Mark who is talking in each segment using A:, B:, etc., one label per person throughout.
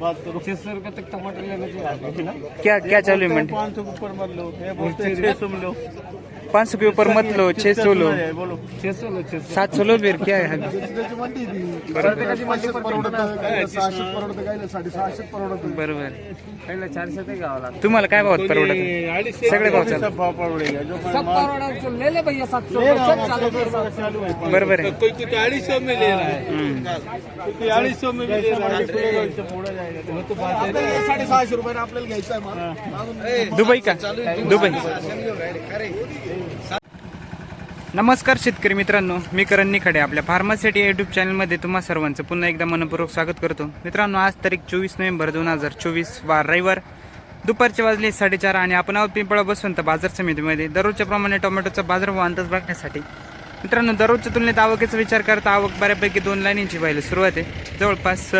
A: बात करो.
B: छह सौ रुपये तक टमाटर लेना चाहिए ना?
C: क्या क्या चालू है मंडी
A: पाँच सौ ऊपर मत लो छह सौ में लो
C: पाँच सौ के ऊपर मत लो छह सौ लो। सात सौ लो फिर क्या है? बरोबर। तुम्हाला काय भावात परवडत सगळे भाव चालू.
A: भाव
C: बरोबर आहे. दुबई का? दुबई. नमस्कार शेतकरी मित्रांनो मी करण निखडे आपल्या फार्मासिटी युट्यूब चॅनलमध्ये तुम्हा सर्वांचं पुन्हा एकदा मनपूर्वक स्वागत करतो. मित्रांनो आज तारीख चोवीस नोव्हेंबर दोन हजार चोवीस वार रविवार. दुपारचे वाजले साडेचार आणि आपण आहोत पिंपळा बसवंत बाजार समितीमध्ये. दररोजच्या प्रमाणे टोमॅटोचा बाजारभाव अंदाज बघण्यासाठी. मित्रांनो दररोजच्या तुलनेत आवकेचा विचार करता आवक बऱ्यापैकी दोन लाईनींची व्हायला सुरुवात आहे. जवळपास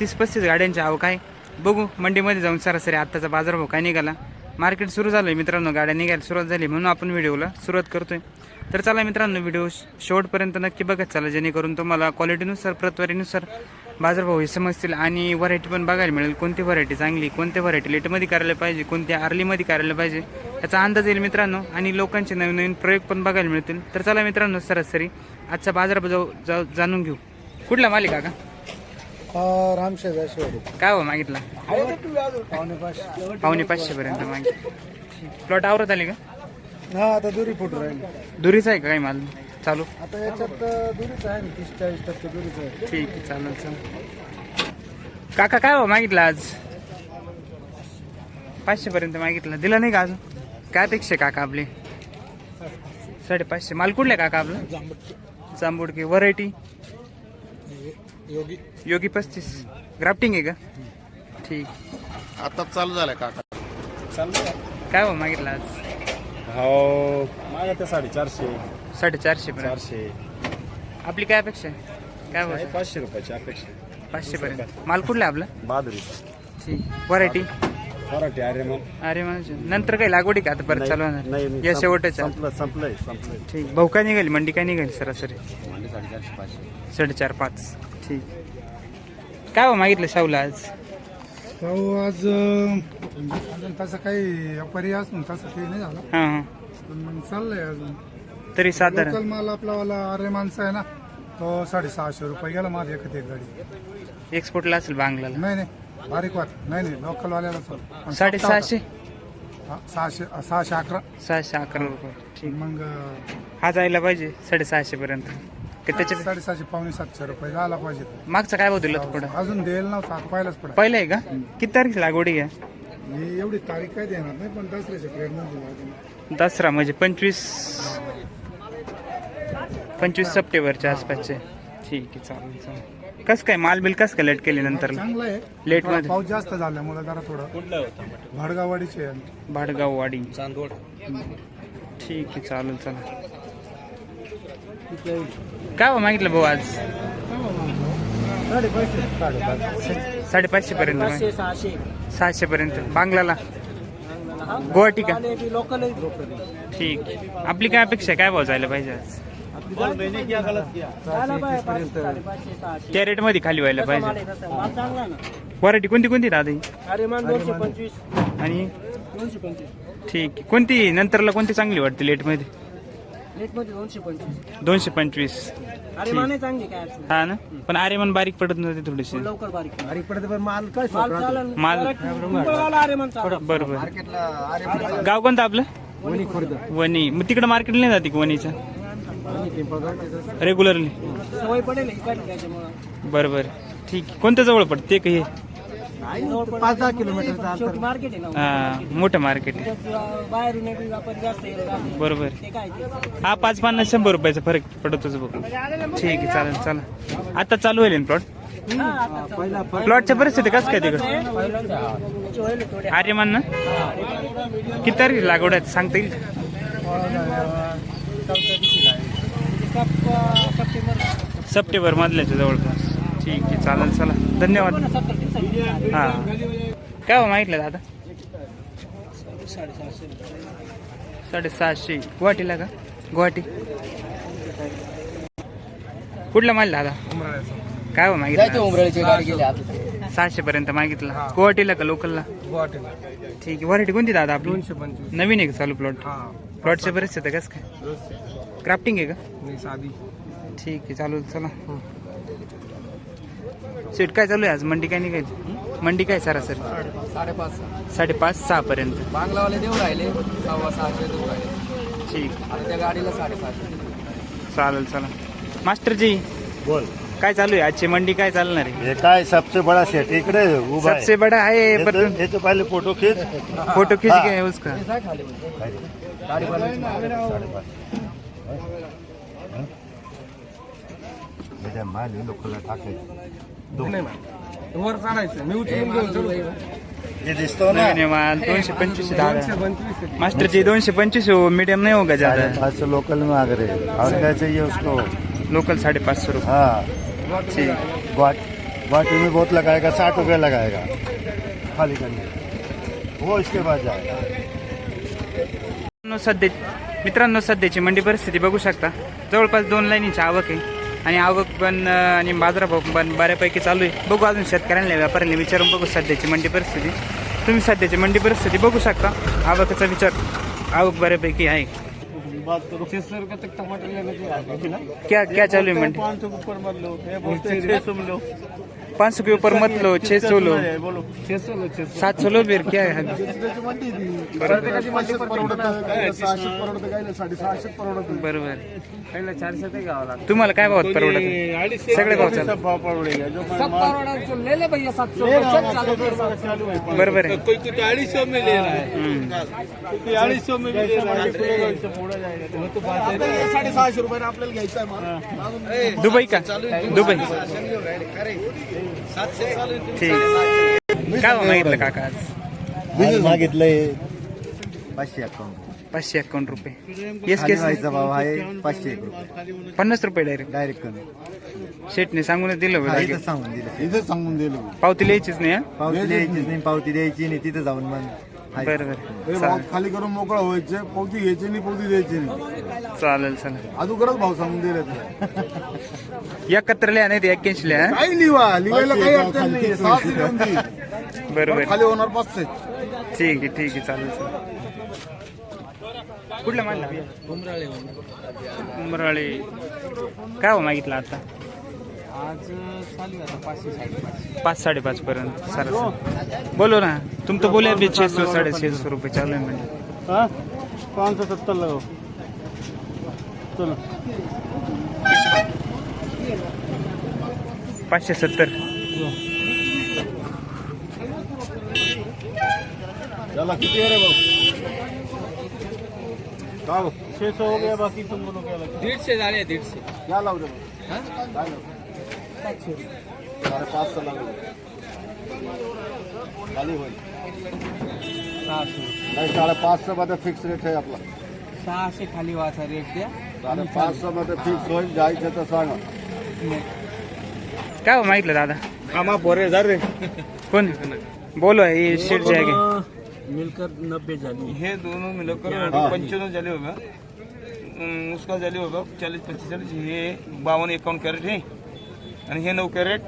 C: तीस पस्तीस गाड्यांची आवक आहे. बघू मंडीमध्ये जाऊन सरासरी आत्ताचा बाजारभाव काय निघाला? मार्केट सुरू झालं आहे मित्रांनो गाड्या निघायला सुरुवात झाली म्हणून आपण व्हिडिओला सुरुवात करतोय. तर चला मित्रांनो व्हिडिओ शेवटपर्यंत नक्की बघत चला जेणेकरून तुम्हाला क्वालिटीनुसार प्रतवारीनुसार बाजारभाव हे समजतील आणि व्हरायटी पण बघायला मिळेल. कोणती व्हरायटी चांगली कोणत्या व्हरायटी लेटमध्ये करायला पाहिजे कोणत्या अर्लीमध्ये करायला पाहिजे याचा अंदाज येईल मित्रांनो. आणि लोकांचे नवीन नवीन प्रयोग पण बघायला मिळतील. तर चला मित्रांनो सरासरी आजचा बाजारभाव जाऊ- जाणून घेऊ. कुठला मालिक का
D: रामशेज शिवाजी.
C: काय हो मागितला?
D: पावणे पाचशे.
C: पावणे पाचशे पर्यंत मागितलं. प्लॉट आवरत आली का?
D: हा आता दुरी फुटू राहील.
C: दुरीचा आहे का काही माल? चालू?
D: आता याच्यात अं, दुरीच आहे ना तीस चाळीस टक्के दुरीच आहे.
C: ठीक आहे चालेल चालेल. काका काय हो मागितलं आज? पाचशे पर्यंत मागितलं. दिलं नाही का अजून? काय अपेक्षा आहे काका आपली? साडेपाचशे. माल कुठले काका आपलं? जांबुडके व्हरायटी
D: योगी.
C: योगी पस्तीस. ग्राफ्टिंग आहे का? ठीक.
D: आता चालू झालाय काका.
C: काय हो मागितलं आज?
A: हो माझ्या ते साडेचारशे.
C: साडेचारशे पर्यंत.
A: चारशे.
C: आपली काय अपेक्षा आहे? काय हो
A: पाचशे रुपयाची अपेक्षा
C: पाचशे पर्यंत. माल कुठला आहे आपला?
A: बहादुरी
C: ठीक. व्हरायटी
A: मराठी अरे
C: म्हणजे नंतर काही लागवडी का आता परत चालू होणार या शेवटच आहे.
A: संपलं संपलंय संपलंय.
C: ठीक. भाऊ काय निघाली? मंडी काय निघाली सरासरी?
A: साडेचारशे पाचशे.
C: साडेचार पाच. ठीक. काय हो मागितलं शाहूला आज?
D: भाऊ आज अं, अजून तसं काही पर्याय असून तसं काही नाही झालं.
C: हां हां.
D: पण मग चाललंय अजून.
C: तरी साधारण
D: लोकल माल आपलावाला अरे माणसं आहे ना तो साडेसहाशे रुपये गेला माझी एकच एक गाडी.
C: एक्सपोर्टला असेल बांगलाला.
D: नाही नाही. बारीक वाट. नाही नाही लोकल वाल्याला पण
C: साडेसहाशे
D: हा, सहाशे सहाशे अकरा.
C: सहाशे अकरा रुपये. ठीक.
D: मग
C: हा जायला पाहिजे साडेसहाशे पर्यंत. की त्याच्या
D: साडेसहाशे पावणे सातशे रुपये झाला पाहिजे.
C: मागचा काय होता पुढं?
D: अजून द्यायला नव्हता आता पहिलाच पडा
C: पहिलं आहे का? किती तारीख लागवडी आहे?
D: एवढी तारीख काय देणार नाही पण दसऱ्याच्या पिरियडमध्ये
C: दसरा म्हणजे पंचवीस पंचवीस सप्टेंबरच्या आसपासचे. ठीक आहे चालेल चालेल. कसं काय? माल बिल कसं काय लेट केली नंतर?
D: चांगलं आहे.
C: लेट
D: थोडा
C: मध्ये?
D: पाऊस जास्त झाल्यामुळे जरा थोडं. भाडगावाडीचे आहे.
C: भाडगाव वाडी
A: चांदवड.
C: ठीक आहे चालेल चालेल काय हो मागितलं भाऊ आज? साडेपाचशे पर्यंत मागितलं.
B: सहाशे.
C: सहाशे पर्यंत. बांगलाला? गुवाहाटी का?
B: लोकल
C: ठीक. आपली काय अपेक्षा आहे? काय भाव जायला पाहिजे आज?
A: मैंने क्या गलत किया?
C: त्या रेटमध्ये खाली व्हायला पाहिजे?
B: माल चांगला ना?
C: व्हरायटी कोणती कोणती दादा ही?
B: अरे मान दोनशे पंचवीस.
C: आणि?
B: दोनशे पंचवीस.
C: ठीक आहे. कोणती नंतरला कोणती चांगली वाटते
B: लेटमध्ये? दोनशे पंचवीस.
C: दोनशे पंचवीस.
B: अरे माने चांगली काय अडचण
C: हा ना? पण आर्यमान बारीक पडत नव्हते थोडेसे
B: नाही. लवकर बारीक बारीक पडते पण माल काय
C: बरोबर? गाव कोणतं आपलं?
B: वणी खुर्द.
C: वणी. मग तिकडे मार्केट नाही जाते का वणीच्या रेग्युलरली
B: सवय पडेल इकडे त्याच्यामुळं.
C: बरोबर ठीक आहे. कोणतं जवळ पडते? ते काही?
B: पाच दहा किलोमीटरचा शेवटी मार्केट आहे ना.
C: हा मोठं मार्केट आहे.
B: बाहेरून
C: बरोबर हा पाच पन्नास शंभर रुपयाचा फरक पडतोच बघ ठीक आहे चालेल चला. आता चालू होईल प्लॉट
B: पहिला
C: प्लॉटच्या परिस्थिती कसं काय तिकडं?
B: थोडे.
C: आर्यमान ना? किती तारीख लागवड आहे सांगता येईल?
B: सप्टेंबर.
C: सप्टेंबर मधल्याच्या जवळपास. ठीक आहे चालेल चला. धन्यवाद. हा. काय हो मागितलं दादा? साडेसहाशे. गुवाहाटीला का? गुवाहाटी. कुठला माल दादा? काय हो मागितलं? सहाशे पर्यंत मागितला. गुवाहाटीला का लोकलला ठीक आहे व्हरायटी कोणती दादा आपली? नवीन आहे का चालू प्लॉट
E: हा
C: प्लॉटच्या परिस्थिती कसं काय? क्राफ्टिंग आहे का?
E: नाही साधी.
C: ठीक आहे चालू. चला सीट काय चालू आहे आज? मंडी काय निघायची मंडी काय सरासरी?
E: साडेपाच.
C: साडेपाच सहा पर्यंत
E: बांगलावाले देऊ राहिले सव्वा सहाशे देऊ राहिले.
C: ठीक.
E: आता त्या गाडीला साडेसहाशे.
C: चालेल चला. मास्टरजी
F: बोल.
C: काय चालू आहे? आजची मंडी काय चालणार आहे?
F: काय सबसे बड़ा सेट इकडे उभा आहे.
C: सबसे बड़ा है
F: पहले फोटो खींच.
C: फोटो खींच. के है उसका
F: लोकांना टाकायचं
E: वर मी उचलून घेऊन
F: दिसतो ना
C: दोनशे पंचवीस. मास्टर जी दोनशे पंचवीस हो मीडियम नहीं होगा ज्यादा.
F: पाँच लोकल में हैं। और क्या चाहिए उसको?
C: लोकल साढ़े पाँच सौ रुपये
F: हाँ गुवाहाटी में बहुत लगाएगा? साठ रुपये लगाएगा. खाली करने वो इसके बाद जाएगा.
C: सध्या मित्रांनो सध्याची मंडी परिस्थिती बघू शकता. जवळपास दोन लाईनीची आवक आहे. आणि आवक पण आणि बाजारभाव पण बऱ्यापैकी चालू आहे. बघू अजून शेतकऱ्यांना व्यापाऱ्यांना विचारून बघू सध्याची मंडी परिस्थिती. तुम्ही सध्याची मंडी परिस्थिती बघू शकता. आवकाचा विचार आवक बऱ्यापैकी आहे.
E: छह सौ रुपये तक टमाटर लेने के लिए
C: क्या क्या चालू है मंडी
E: पाँच सौ के ऊपर मत लो ये बोलते हैं छह सौ में लो
C: पाँच सौ के ऊपर मत लो छः सौ लो
E: बोलो छह सौ लो छह सौ
C: सात सौ लो फिर क्या है? बरोबर. तुम्हाला काय भावात परवडत सगळे भाव चालू.
E: भाव पडलेगा जो सब ले ले भैया सात सौ
C: बरोबर आहे.
E: कोई कुछ अढ़ी सौ में ले रहा है कोई अढ़ी सौ में भी ले रहा है चलेगा इससे मोड़ा जाएगा तो वो तो बात साढ़े सहाशे रुपये आपल्याला घ्यायचा आहे.
C: दुबई. का दुबई ठीक. काय मागितलं काका आज?
F: मागितलंय पाचशे अकाउंट
C: पाचशे अकाउंट रुपये. येस केस
F: व्हायचा भाव आहे पाचशे एक रुपये.
C: पन्नास रुपये डायरेक्ट
F: डायरेक्ट कमी.
C: शेटने सांगूनच दिलं
F: हा, सांगून दिलं. इथं सांगून दिलं.
C: पावती लिहायचीच नाही हा?
F: पावती द्यायचीच नाही पावती द्यायची नाही तिथं जाऊन मग
C: बरं बरं. चालेल.
G: खाली करून मोकळा व्हायचे पावती घ्यायची नाही पावती द्यायची नाही.
C: चालेल चालेल.
G: अगोदरच भाव सांगून दिले
C: एकत्र लिहा नाही ते एक्क्याऐंशी लिहा हा?
G: काही लिहा लिहायला काही अडचण नाही. सहाशे देऊन दे.
C: बरोबर
G: खाली होणार पाचशे.
C: ठीक आहे ठीक आहे चालेल चालेल. कुठला मानला उमराळे. काय हो मागितलं आता?
E: आज चालू पाचशे
C: पाच साडेपाच पर्यंत सर बोलो ना तुम तो बोले अभी छः सौ साढ़े छः सौ रुपये चालू है मैंने
E: हाँ? पाँच सौ सत्तर लगाओ. चलो.
C: पाचशे सत्तर.
G: याला किती आहे भाऊ?
E: सौ हो गया बाकी तुम बोलो क्या लगा डेढ़ से झाले
G: रे भाऊ साडे पाचशे लागले खाली होईल नाही साडेपाचशे मध्ये फिक्स रेट आहे आपला
E: सहाशे खाली वाचा रेट द्या
G: साडेपाचशे मध्ये फिक्स होईल जायचं तर सांगा
C: काय हो मागितलं दादा?
E: आमा पोरे जा रे
C: कोण बोलो ये शेट जाएगा
E: मिलकर नब्बे जाली। हे दोनों मिलकर पंचानवे जाली होगा। अं, उसका जाली होगा चालीस पच्चीस चालीस हे बावन एकावन्न कॅरेट है। आणि हे नऊ कॅरेट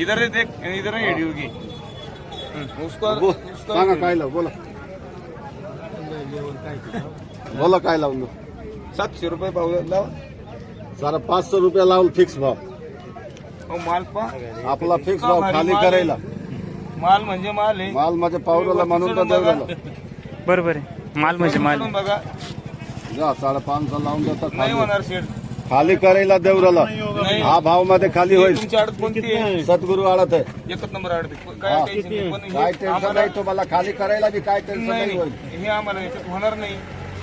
E: इधर देख आणि इधर है एडी होगी उसका उसका
G: सांगा काय लाव बोला. बोला काय लावून?
E: सातशे रुपये भाव लावा.
G: साडे पाचशे रुपये लावून फिक्स भाव.
E: अहो, माल पा.
G: आपला फिक्स भाव खाली करायला.
E: माल म्हणजे माल आहे.
G: माल माझ्या पावराला म्हणून तर
C: बरोबर आहे. माल म्हणजे माल.
E: बघा.
G: जा साडेपाचशे लावून देतात
E: नाही
G: खाली.
E: होणार शेड.
G: खाली करायला देवराला. हा भावमध्ये खाली होईल.
E: तुमची अडत कोणती आहे?
G: सद्गुरु आळत आहे.
E: एकच नंबर अडते. काय टेन्शन नाही पण हे
G: काय टेन्शन
E: आम्हाला-
G: नाही तुम्हाला खाली करायला बी काय टेन्शन
E: नाही
G: नाही होईल.
E: हे आम्हाला याच्यात होणार नाही.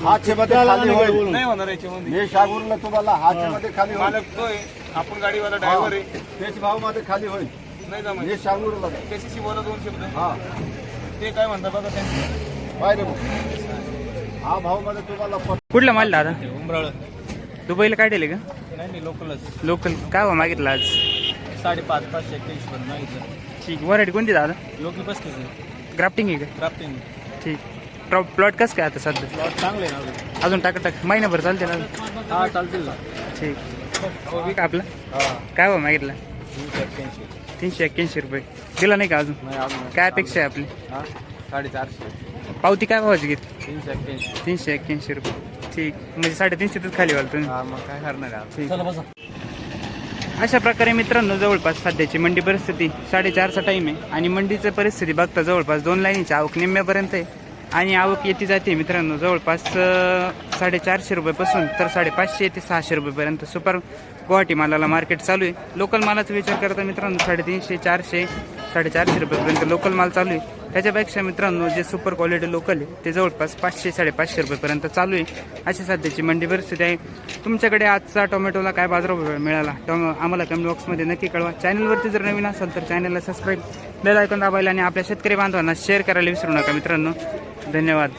G: हातचे मध्ये खाली होईल.
E: नाही होणार याच्यामध्ये.
G: मी सांगून तुम्हाला हातचे मध्ये खाली होईल.
E: मालक तो आहे. आपण गाडीवाला ड्रायव्हर आहे.
G: तेच भावमध्ये खाली होईल.
E: नाही जमायचं.
G: मी सांगून
E: त्याच्याशी बोला दोन शब्द
G: हा.
E: ते काय म्हणतात बघा त्यांचं.
G: रे भाऊ. हा भावमध्ये तुम्हाला पट-
C: कुठला माल दादा?
E: उमराळ.
C: दुबईला काय दिले का?
E: नाही नाही लोकलच
C: लोकल काय भाव मागितलं आज?
E: साडेपाच पाचशे मागितलं.
C: ठीक. व्हरायटी कोणती दादा?
E: लोकल पस्तीस आहे.
C: ग्राफ्टिंग आहे का?
E: क्राफ्टिंग
C: ठीक. प्लॉट प्लॉट कसं काय आता सध्या?
E: प्लॉट चांगले ना
C: अजून. टाका टाक. महिनाभर चालते ना
E: हा चालतील ना.
C: ठीक. आपला?
E: हा.
C: काय भाव मागितला?
E: तीनशे एक्क्याऐंशी.
C: तीनशे एक्क्याऐंशी रुपये. दिला नाही का अजून?
E: नाही अजून
C: काय अपेक्षा आहे आपली?
E: हा साडेचारशे.
C: पावती काय भावाची घेतली?
E: तीनशे एक्क्याऐंशी.
C: तीनशे एक्क्याऐंशी रुपये. ठीक. म्हणजे साडेतीनशेच खाली वाल तुम्ही.
E: हा मग काय करणार आहे
C: ठीक.
B: चला बसा
C: अशा प्रकारे मित्रांनो जवळपास सध्याची मंडी परिस्थिती साडेचारचा टाईम आहे. आणि मंडीची परिस्थिती बघता जवळपास दोन लाईनीची आवक निम्म्यापर्यंत आहे. आणि आवक येते जाते मित्रांनो जवळपास अं, साडेचारशे रुपयेपासून तर साडेपाचशे ते सहाशे रुपयेपर्यंत सुपर गुवाहाटी मालाला मार्केट चालू आहे. लोकल मालाचा विचार करता मित्रांनो साडेतीनशे चारशे साडेचारशे रुपयेपर्यंत लोकल माल चालू आहे. त्याच्यापेक्षा मित्रांनो जे सुपर क्वालिटी लोकल आहे ते जवळपास पाचशे साडेपाचशे रुपयेपर्यंत चालू आहे. अशी सध्याची मंडी परिस्थिती आहे. तुमच्याकडे आजचा टोमॅटोला काय बाजारभाव मिळाला? टोमॅ आम्हाला कमेंट बॉक्समध्ये नक्की कळवा. चॅनलवरती जर नवीन असाल तर चॅनलला सबस्क्राईब बेल ऐकून दाबायला आणि आपल्या शेतकरी बांधवांना शेअर करायला विसरू नका मित्रांनो. धन्यवाद.